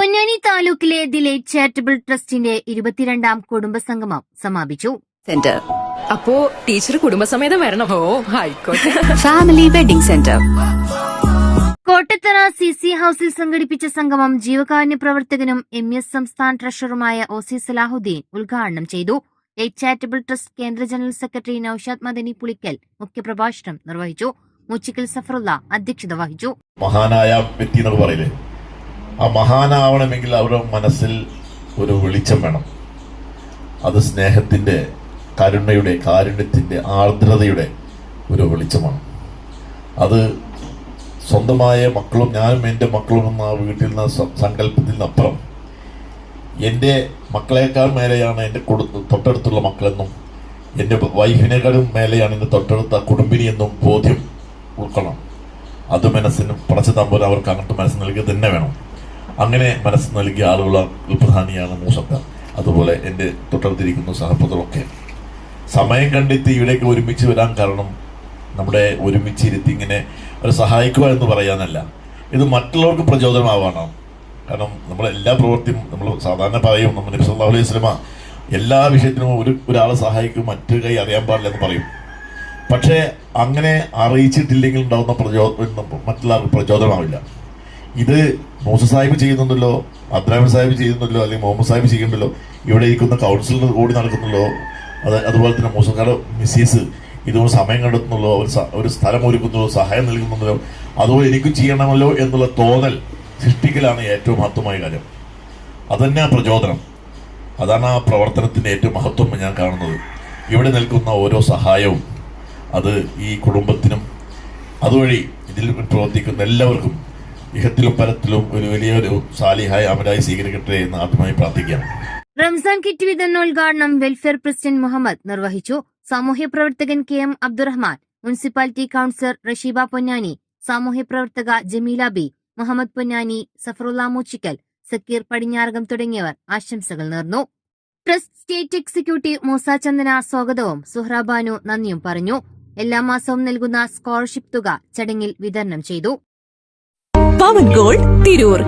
പൊന്നാനി താലൂക്കിലെ ദിലേ ചാരിറ്റബിൾ ട്രസ്റ്റിന്റെ ഇരുപത്തിരണ്ടാം കുടുംബസംഗമം സമാപിച്ചു. സെന്റർ അപ്പോ ടീച്ചർ കുടുംബസമേതം വരണം. ഓ ആയിക്കോട്ടെ. Family wedding centre Kottathara C C ഹൌസിൽ സംഘടിപ്പിച്ച സംഗമം ജീവകാരുണ്യ പ്രവർത്തകനും എം എസ് സംസ്ഥാന ട്രഷററുമായ ഒ സി സലാഹുദ്ദീൻ ഉദ്ഘാടനം ചെയ്തു. ലൈറ്റ് ചാരിറ്റബിൾ ട്രസ്റ്റ് കേന്ദ്ര ജനറൽ സെക്രട്ടറി നൌഷാദ് മദനി പുളിക്കൽ മുഖ്യപ്രഭാഷണം നിർവഹിച്ചു. മുച്ചിക്കൽ സഫറുള്ള അധ്യക്ഷത വഹിച്ചു. മഹാനായ വ്യക്തി എന്നൊക്കെ പറയില്ലേ? ആ മഹാനാവണമെങ്കിൽ അവരുടെ മനസ്സിൽ ഒരു വെളിച്ചം വേണം. അത് സ്നേഹത്തിന്റെ കരുണയുടെ കാരുണ്യത്തിന്റെ ആർദ്രതയുടെ ഒരു വെളിച്ചമാണ്. അത് സ്വന്തമായ മക്കളും ഞാനും എന്റെ മക്കളും എന്ന വീട്ടിൽ നിന്ന് സങ്കല്പത്തിൽ നിന്നപ്പുറം എന്റെ മക്കളേക്കാൾ മേലെയാണ് എന്റെ കൊടു തൊട്ടടുത്തുള്ള മക്കളെന്നും എന്റെ വൈഫിനേക്കാളും മേലെയാണ് എന്റെ തൊട്ടടുത്ത കുടുംബിനി എന്നും ബോധ്യം ഉൾക്കൊള്ളണം. അത് മനസ്സിന് പടച്ച തമ്പൂർ അവർക്ക് അങ്ങോട്ട് മനസ്സ് നൽകി തന്നെ വേണം. അങ്ങനെ മനസ്സ് നൽകിയ ആളുകളുടെ പ്രധാനിയാണ് മൂസക്ക. അതുപോലെ എന്റെ തൊട്ടടുത്തിരിക്കുന്ന സഹപ്രദമൊക്കെ സമയം കണ്ടെത്തി ഇവിടേക്ക് ഒരുമിച്ച് വരാൻ കാരണം നമ്മുടെ ഒരുമിച്ചിരുത്തി ഇങ്ങനെ ഒരു സഹായിക്കുക എന്ന് പറയാനല്ല. ഇത് മറ്റുള്ളവർക്ക് പ്രചോദനമാവാണ്. കാരണം നമ്മളെ എല്ലാ പ്രവൃത്തിയും നമ്മൾ സാധാരണ പറയും നമ്മൾ നബി സല്ലാ അലൈഹി സ്വലമ എല്ലാ വിഷയത്തിനും ഒരു ഒരാളെ സഹായിക്കും മറ്റു കൈ അറിയാൻ പാടില്ല എന്ന് പറയും. പക്ഷേ അങ്ങനെ അറിയിച്ചിട്ടില്ലെങ്കിൽ ഉണ്ടാകുന്ന പ്രചോദനം മറ്റുള്ളവർക്ക് പ്രചോദനമാവില്ല. ഇത് മൂസ സാഹിബ് ചെയ്യുന്നുണ്ടല്ലോ അബ്രാഹിം സാഹിബ് ചെയ്യുന്നുണ്ടല്ലോ അല്ലെങ്കിൽ മുഹമ്മദ് സാഹിബ് ചെയ്യുന്നുണ്ടല്ലോ ഇവിടെ ഇരിക്കുന്ന കൗൺസിലർ കൂടി നടക്കുന്നുണ്ടോ അത് അതുപോലെ തന്നെ മൂസക്കാരുടെ മിസ്സീസ് ഇതുകൊണ്ട് സമയം കണ്ടെത്തുന്നുള്ളൂ സ- ഒരു സ്ഥലം ഒരുക്കുന്നുള്ളൂ സഹായം നൽകുന്നുണ്ടല്ലോ. അതുപോലെ എനിക്കും ചെയ്യണമല്ലോ എന്നുള്ള തോന്നൽ സൃഷ്ടിക്കലാണ് ഏറ്റവും മഹത്വമായ കാര്യം. അതന്നെ ആ പ്രചോദനം. അതാണ് ആ പ്രവർത്തനത്തിന്റെ ഏറ്റവും മഹത്വം ഞാൻ കാണുന്നത്. ഇവിടെ നിൽക്കുന്ന ഓരോ സഹായവും അത് ഈ കുടുംബത്തിനും അതുവഴി ഇതിൽ പ്രവർത്തിക്കുന്ന എല്ലാവർക്കും ഇഹത്തിലും പരത്തിലും ഒരു വലിയൊരു സാലിഹായ അമരായി സ്വീകരിക്കട്ടെ എന്ന് ആദ്യമായി പ്രാർത്ഥിക്കാം. റംസാൻ കിറ്റ് വിതരണോദ്ഘാടനം വെൽഫെയർ പ്രസിഡന്റ് മുഹമ്മദ് നിർവഹിച്ചു. സാമൂഹ്യ പ്രവർത്തകൻ K M Abdurahman municipality councillor Rasheeba Ponnani സാമൂഹ്യ പ്രവർത്തക ജമീല ബി മുഹമ്മദ് പൊന്നാനി സഫറുല്ല മൂച്ചിക്കൽ സക്കീർ പടിഞ്ഞാറകം തുടങ്ങിയവർ ആശംസകൾ നേർന്നു. Trust state executive Moosa Chandana സ്വാഗതവും സുഹ്രാബാനു നന്ദിയും പറഞ്ഞു. എല്ലാ മാസവും നൽകുന്ന സ്കോളർഷിപ്പ് തുക ചടങ്ങിൽ വിതരണം ചെയ്തു. പവൻ ഗോൾഡ് തിരൂർ.